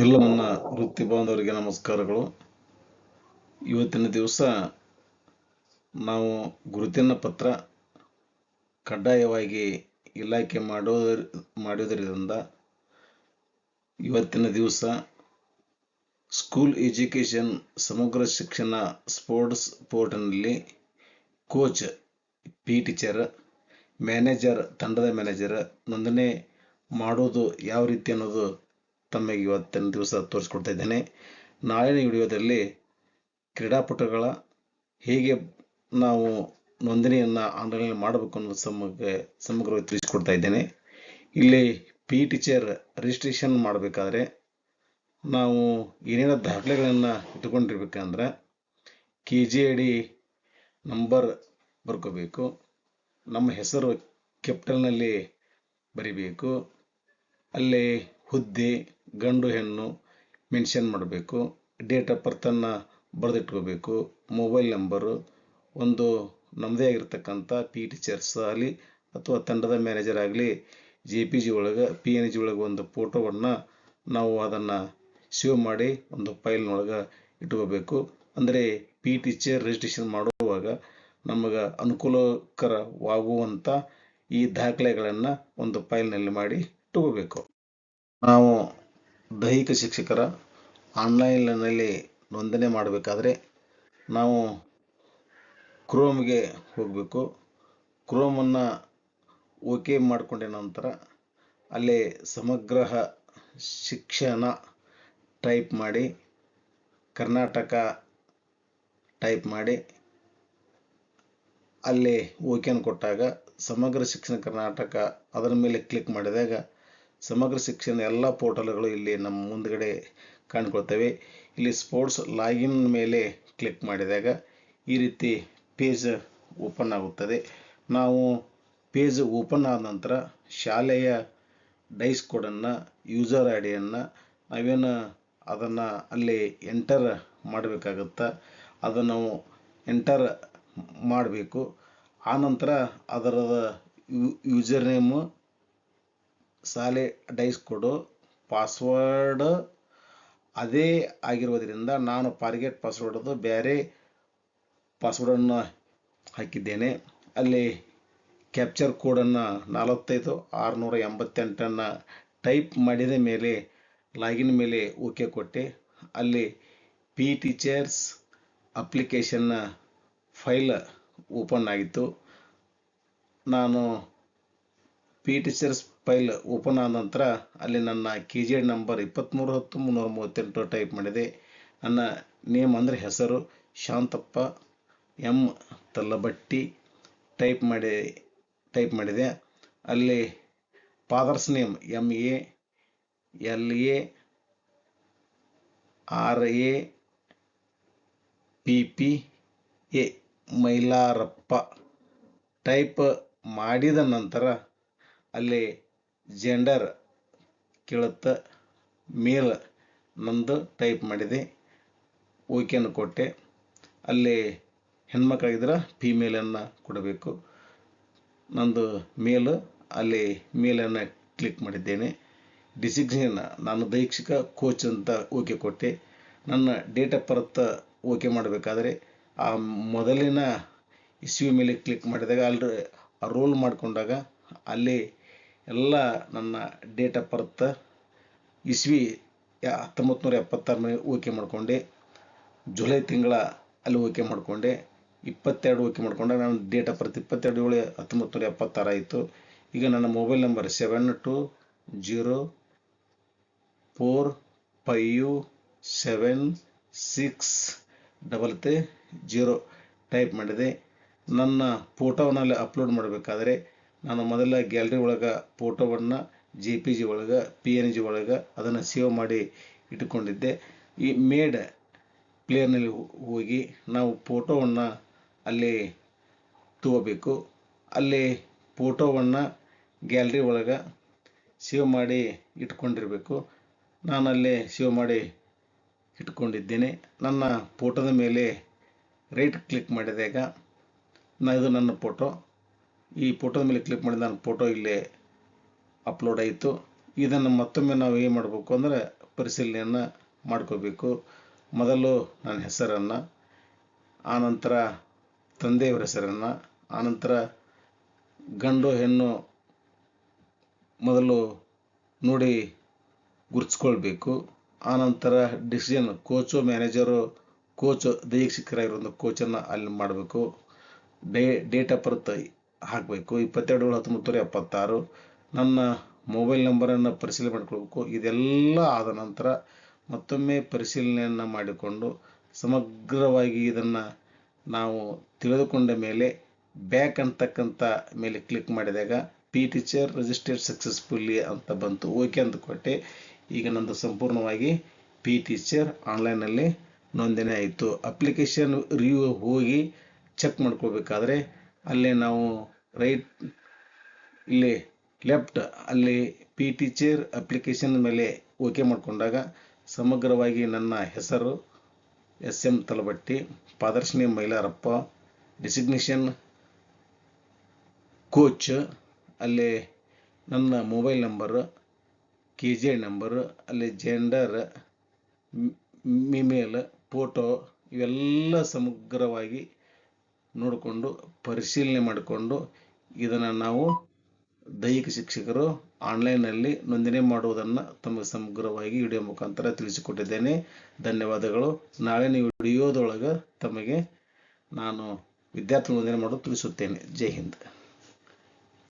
ಎಲ್ಲ ನನ್ನ ವೃತ್ತಿ ಬಾಂಧವರಿಗೆ ನಮಸ್ಕಾರಗಳು. ಇವತ್ತಿನ ದಿವಸ ನಾವು ಗುರುತಿನ ಪತ್ರ ಕಡ್ಡಾಯವಾಗಿ ಇಲಾಖೆ ಮಾಡೋದರ ಮಾಡೋದರಿಂದ ಇವತ್ತಿನ ದಿವಸ ಸ್ಕೂಲ್ ಎಜುಕೇಷನ್ ಸಮಗ್ರ ಶಿಕ್ಷಣ ಸ್ಪೋರ್ಟ್ಸ್ ಪೋರ್ಟ್ನಲ್ಲಿ ಕೋಚ್, ಪಿ ಟೀಚರ್, ಮ್ಯಾನೇಜರ್, ತಂಡದ ಮ್ಯಾನೇಜರ್ ನೋಂದಣಿ ಮಾಡೋದು ಯಾವ ರೀತಿ ಅನ್ನೋದು ತಮಗೆ ಇವತ್ತಿನ ದಿವಸ ತೋರಿಸ್ಕೊಡ್ತಾ ಇದ್ದೇನೆ. ನಾಳಿನ ವಿಡಿಯೋದಲ್ಲಿ ಕ್ರೀಡಾಪಟುಗಳ ಹೇಗೆ ನಾವು ನೋಂದಣಿಯನ್ನು ಆನ್ಲೈನ್ ಮಾಡಬೇಕು ಅನ್ನೋದು ಸಮಗ್ರ, ಸಮಗ್ರವಾಗಿ ತಿಳಿಸ್ಕೊಡ್ತಾ ಇದ್ದೇನೆ. ಇಲ್ಲಿ ಪಿ ಟೀಚರ್ ರಿಜಿಸ್ಟ್ರೇಷನ್ ಮಾಡಬೇಕಾದ್ರೆ ನಾವು ಏನೇನು ದಾಖಲೆಗಳನ್ನು ಇಟ್ಕೊಂಡಿರ್ಬೇಕಂದ್ರೆ K G I D number ಬರ್ಕೋಬೇಕು. ನಮ್ಮ ಹೆಸರು ಕ್ಯಾಪಿಟಲ್ನಲ್ಲಿ ಬರಿಬೇಕು. ಅಲ್ಲಿ ಹುದ್ದೆ, ಗಂಡು, ಹೆಣ್ಣು ಮೆನ್ಷನ್ ಮಾಡಬೇಕು. ಡೇಟ್ ಆಫ್ ಬರ್ತನ್ನು ಬರೆದಿಟ್ಕೋಬೇಕು. ಮೊಬೈಲ್ ನಂಬರು ಒಂದು ನಮ್ಮದೇ ಆಗಿರ್ತಕ್ಕಂಥ ಪಿ ಟೀಚರ್ಸ್ ಆಗಲಿ ಅಥವಾ ತಂಡದ ಮ್ಯಾನೇಜರ್ ಆಗಲಿ ಜೆ ಪಿ ಜಿ ಒಳಗೆ ಪಿ ಎನ್ ಜಿ ಒಳಗೆ ಒಂದು ಫೋಟೋವನ್ನು ನಾವು ಅದನ್ನು ಸೇವ್ ಮಾಡಿ ಒಂದು ಫೈಲ್ನೊಳಗೆ ಇಟ್ಕೋಬೇಕು. ಅಂದರೆ ಪಿ ಟೀಚರ್ ರಿಜಿಸ್ಟ್ರೇಷನ್ ಮಾಡುವಾಗ ನಮಗೆ ಅನುಕೂಲಕರವಾಗುವಂಥ ಈ ದಾಖಲೆಗಳನ್ನು ಒಂದು ಫೈಲ್ನಲ್ಲಿ ಮಾಡಿ ಇಟ್ಕೋಬೇಕು. ನಾವು ದೈಹಿಕ ಶಿಕ್ಷಕರ ಆನ್ಲೈನ್ನಲ್ಲಿ ನೋಂದಣಿ ಮಾಡಬೇಕಾದ್ರೆ ನಾವು ಕ್ರೋಮ್ಗೆ ಹೋಗಬೇಕು. ಕ್ರೋಮನ್ನು ಓಕೆ ಮಾಡಿಕೊಂಡ ನಂತರ ಅಲ್ಲಿ ಸಮಗ್ರ ಶಿಕ್ಷಣ ಟೈಪ್ ಮಾಡಿ, ಕರ್ನಾಟಕ ಟೈಪ್ ಮಾಡಿ, ಅಲ್ಲಿ ಓಕೆನ ಕೊಟ್ಟಾಗ ಸಮಗ್ರ ಶಿಕ್ಷಣ ಕರ್ನಾಟಕ ಅದರ ಮೇಲೆ ಕ್ಲಿಕ್ ಮಾಡಿದಾಗ ಸಮಗ್ರ ಶಿಕ್ಷಣ ಎಲ್ಲ ಪೋರ್ಟಲ್ಗಳು ಇಲ್ಲಿ ನಮ್ಮ ಮುಂದ್ಗಡೆ ಕಾಣ್ಕೊಳ್ತವೆ. ಇಲ್ಲಿ ಸ್ಪೋರ್ಟ್ಸ್ ಲಾಗಿನ್ ಮೇಲೆ ಕ್ಲಿಕ್ ಮಾಡಿದಾಗ ಈ ರೀತಿ ಪೇಜ್ ಓಪನ್ ಆಗುತ್ತದೆ. ನಾವು ಪೇಜ್ ಓಪನ್ ಆದ ನಂತರ ಶಾಲೆಯ ಡೈಸ್ ಕೋಡನ್ನು, ಯೂಸರ್ ಐ ಡಿಯನ್ನು ನಾವೇನು ಅದನ್ನು ಅಲ್ಲಿ ಎಂಟರ್ ಮಾಡಬೇಕಾಗತ್ತೆ ಅದನ್ನು ನಾವು ಎಂಟರ್ ಮಾಡಬೇಕು. ಆನಂತರ ಅದರ ಯೂಸರ್ ನೇಮು ಶಾಲೆ ಡೈಸ್ ಕೊಡು ಪಾಸ್ವರ್ಡ್ ಅದೇ ಆಗಿರುವುದರಿಂದ ನಾನು ಫಾರ್ಗೆಟ್ ಪಾಸ್ವರ್ಡದು ಬೇರೆ ಪಾಸ್ವರ್ಡನ್ನು ಹಾಕಿದ್ದೇನೆ. ಅಲ್ಲಿ ಕ್ಯಾಪ್ಚರ್ ಕೋಡನ್ನು ನಲವತ್ತೈದು, ಆರುನೂರ ಎಂಬತ್ತೆಂಟನ್ನು ಟೈಪ್ ಮಾಡಿದ ಮೇಲೆ ಲಾಗಿನ್ ಮೇಲೆ ಓಕೆ ಕೊಟ್ಟೆ. ಅಲ್ಲಿ ಪಿ ಟೀಚರ್ಸ್ ಅಪ್ಲಿಕೇಶನ್ನ ಫೈಲ್ ಓಪನ್ ಆಗಿತ್ತು. ನಾನು ಪಿ ಟೀಚರ್ಸ್ ಫೈಲ್ ಓಪನ್ ಆದ ನಂತರ ಅಲ್ಲಿ ನನ್ನ ಕೆ ಜಿ ನಂಬರ್ ಇಪ್ಪತ್ತ್ಮೂರು ಹತ್ತು ಮುನ್ನೂರ ಮೂವತ್ತೆಂಟು ಟೈಪ್ ಮಾಡಿದೆ. ನನ್ನ ನೇಮ್ ಅಂದರೆ ಹೆಸರು ಶಾಂತಪ್ಪ ಎಂ ತಲ್ಲಬಟ್ಟಿ ಟೈಪ್ ಮಾಡಿ ಟೈಪ್ ಮಾಡಿದೆ. ಅಲ್ಲಿ father's name M A L A R A P P A Mailarappa type ಮಾಡಿದ ನಂತರ ಅಲ್ಲಿ ಜೆಂಡರ್ ಕೇಳುತ್ತೆ ಮೇಲ್ ನಂದು ಟೈಪ್ ಮಾಡಿದೆ. ಓಕೆಯನ್ನು ಕೊಟ್ಟೆ. ಅಲ್ಲಿ ಹೆಣ್ಮಕ್ಳಾಗಿದ್ರೆ ಫೀಮೇಲನ್ನು ಕೊಡಬೇಕು. ನಂದು ಮೇಲ್, ಅಲ್ಲಿ ಮೇಲನ್ನು ಕ್ಲಿಕ್ ಮಾಡಿದ್ದೇನೆ. ಡಿಸಿಗ್ನೇಷನ್ ನಾನು ದೈಕ್ಷಿಕ ಕೋಚ್ ಅಂತ ಓಕೆ ಕೊಟ್ಟೆ. ನನ್ನ ಡೇಟ್ ಆಫ್ ಬರ್ತ್ ಓಕೆ ಮಾಡಬೇಕಾದ್ರೆ ಆ ಮೊದಲಿನ ಇಸ್ವಿ ಮೇಲೆ ಕ್ಲಿಕ್ ಮಾಡಿದಾಗ ಅಲ್ಲಿ ರೋಲ್ ಮಾಡಿಕೊಂಡಾಗ ಅಲ್ಲಿ ಎಲ್ಲ ನನ್ನ ಡೇಟ್ ಆಫ್ ಬರ್ತ್ ಇಸ್ವಿ ಹತ್ತೊಂಬತ್ತು ನೂರ ಎಪ್ಪತ್ತಾರು ಓಕೆ ಮಾಡಿಕೊಂಡೆ. ಜುಲೈ ತಿಂಗಳ ಅಲ್ಲಿ ಓಕೆ ಮಾಡಿಕೊಂಡೆ. ಇಪ್ಪತ್ತೆರಡು ಓಕೆ ಮಾಡಿಕೊಂಡೆ. ನಾನು ಡೇಟ್ ಆಫ್ ಬರ್ತ್ ಇಪ್ಪತ್ತೆರಡು ಏಳು ಹತ್ತೊಂಬತ್ತು ನೂರ ಎಪ್ಪತ್ತಾರು ಆಯಿತು. ಈಗ ನನ್ನ mobile number seven two zero four five seven six double three zero type ಮಾಡಿದೆ. ನನ್ನ ಫೋಟೋನಲ್ಲಿ ಅಪ್ಲೋಡ್ ಮಾಡಬೇಕಾದ್ರೆ ನಾನು ಮೊದಲ ಗ್ಯಾಲರಿ ಒಳಗೆ ಫೋಟೋವನ್ನು ಜೆ ಪಿ ಜಿ ಒಳಗೆ ಪಿ ಎನ್ ಜಿ ಒಳಗೆ ಅದನ್ನು ಸೇವ್ ಮಾಡಿ ಇಟ್ಕೊಂಡಿದ್ದೆ ಈ ಮೇಡ್ ಪ್ಲೇನಲ್ಲಿ ಹೋಗಿ ನಾವು ಫೋಟೋವನ್ನು ಅಲ್ಲಿ ತಗೋಬೇಕು ಅಲ್ಲಿ ಫೋಟೋವನ್ನು ಗ್ಯಾಲ್ರಿ ಒಳಗೆ ಸೇವ್ ಮಾಡಿ ಇಟ್ಕೊಂಡಿರಬೇಕು ನಾನು ಅಲ್ಲಿ ಸೇವ್ ಮಾಡಿ ಇಟ್ಕೊಂಡಿದ್ದೇನೆ ನನ್ನ ಫೋಟೋದ ಮೇಲೆ ರೈಟ್ ಕ್ಲಿಕ್ ಮಾಡಿದಾಗ ನಾ ಇದು ನನ್ನ ಫೋಟೋ ಈ ಫೋಟೋದ ಮೇಲೆ ಕ್ಲಿಕ್ ಮಾಡಿದ ನನ್ನ ಫೋಟೋ ಇಲ್ಲೇ ಅಪ್ಲೋಡ್ ಆಯಿತು. ಇದನ್ನು ಮತ್ತೊಮ್ಮೆ ನಾವು ಏನು ಮಾಡಬೇಕು ಅಂದರೆ ಪರಿಶೀಲನೆಯನ್ನು ಮಾಡ್ಕೋಬೇಕು. ಮೊದಲು ನನ್ನ ಹೆಸರನ್ನು, ಆನಂತರ ತಂದೆಯವರ ಹೆಸರನ್ನು, ಆನಂತರ ಗಂಡು ಹೆಣ್ಣು ಮೊದಲು ನೋಡಿ ಗುರುತಿಸ್ಕೊಳ್ಬೇಕು. ಆನಂತರ ಡಿಸಿಷನ್ ಕೋಚು ಮ್ಯಾನೇಜರು ಕೋಚ್ ದೈಹಿಕ ಶಿಕ್ಷಕರಾಗಿರೋ ಕೋಚನ್ನು ಅಲ್ಲಿ ಮಾಡಬೇಕು. ಡೇ ಡೇಟ್ ಆಫ್ ಬರ್ತ್ ಹಾಕಬೇಕು. ಇಪ್ಪತ್ತೆರಡು ಏಳು ಹತ್ತೊಂಬತ್ತು ನೂರ ಎಪ್ಪತ್ತಾರು. ನನ್ನ ಮೊಬೈಲ್ ನಂಬರನ್ನು ಪರಿಶೀಲನೆ ಮಾಡಿಕೊಳ್ಬೇಕು. ಇದೆಲ್ಲ ಆದ ನಂತರ ಮತ್ತೊಮ್ಮೆ ಪರಿಶೀಲನೆಯನ್ನು ಮಾಡಿಕೊಂಡು ಸಮಗ್ರವಾಗಿ ಇದನ್ನು ನಾವು ತಿಳಿದುಕೊಂಡ ಮೇಲೆ ಬ್ಯಾಕ್ ಅಂತಕ್ಕಂಥ ಮೇಲೆ ಕ್ಲಿಕ್ ಮಾಡಿದಾಗ ಪಿ ಟೀಚರ್ ರಿಜಿಸ್ಟರ್ಡ್ ಸಕ್ಸಸ್ಫುಲ್ಲಿ ಅಂತ ಬಂತು. ಓಕೆ ಅಂತ ಕೊಟ್ಟೆ ಈಗ ನಂದು ಸಂಪೂರ್ಣವಾಗಿ ಪಿ ಟೀಚರ್ ಆನ್ಲೈನಲ್ಲಿ ನೋಂದಣಿ ಆಯಿತು. ಅಪ್ಲಿಕೇಶನ್ ರಿವ್ಯೂ ಹೋಗಿ ಚೆಕ್ ಮಾಡ್ಕೋಬೇಕಾದ್ರೆ ಅಲ್ಲೇ ನಾವು ರೈಟ್ ಇಲ್ಲಿ ಲೆಫ್ಟ್ ಅಲ್ಲಿ ಪಿ ಟೀಚರ್ ಅಪ್ಲಿಕೇಶನ್ ಮೇಲೆ ಓಕೆ ಮಾಡಿಕೊಂಡಾಗ ಸಮಗ್ರವಾಗಿ ನನ್ನ ಹೆಸರು S M Talabatti ಪಾದರ್ಶಿನಿ Mailarappa designation coach ಅಲ್ಲಿ ನನ್ನ mobile number K G number ಅಲ್ಲಿ ಜೆಂಡರ್ ಮಿಮೇಲ್ ಫೋಟೋ ಇವೆಲ್ಲ ಸಮಗ್ರವಾಗಿ ನೋಡಿಕೊಂಡು ಪರಿಶೀಲನೆ ಮಾಡಿಕೊಂಡು ಇದನ್ನು ನಾವು ದೈಹಿಕ ಶಿಕ್ಷಕರು ಆನ್ಲೈನ್ನಲ್ಲಿ ನೋಂದಣಿ ಮಾಡುವುದನ್ನು ತಮಗೆ ಸಮಗ್ರವಾಗಿ ವಿಡಿಯೋ ಮುಖಾಂತರ ತಿಳಿಸಿಕೊಟ್ಟಿದ್ದೇನೆ. ಧನ್ಯವಾದಗಳು. ನಾಳಿನ ವಿಡಿಯೋದೊಳಗೆ ತಮಗೆ ನಾನು ವಿದ್ಯಾರ್ಥಿ ನೋಂದಣಿ ಮಾಡಲು ತಿಳಿಸುತ್ತೇನೆ. ಜೈ ಹಿಂದ್.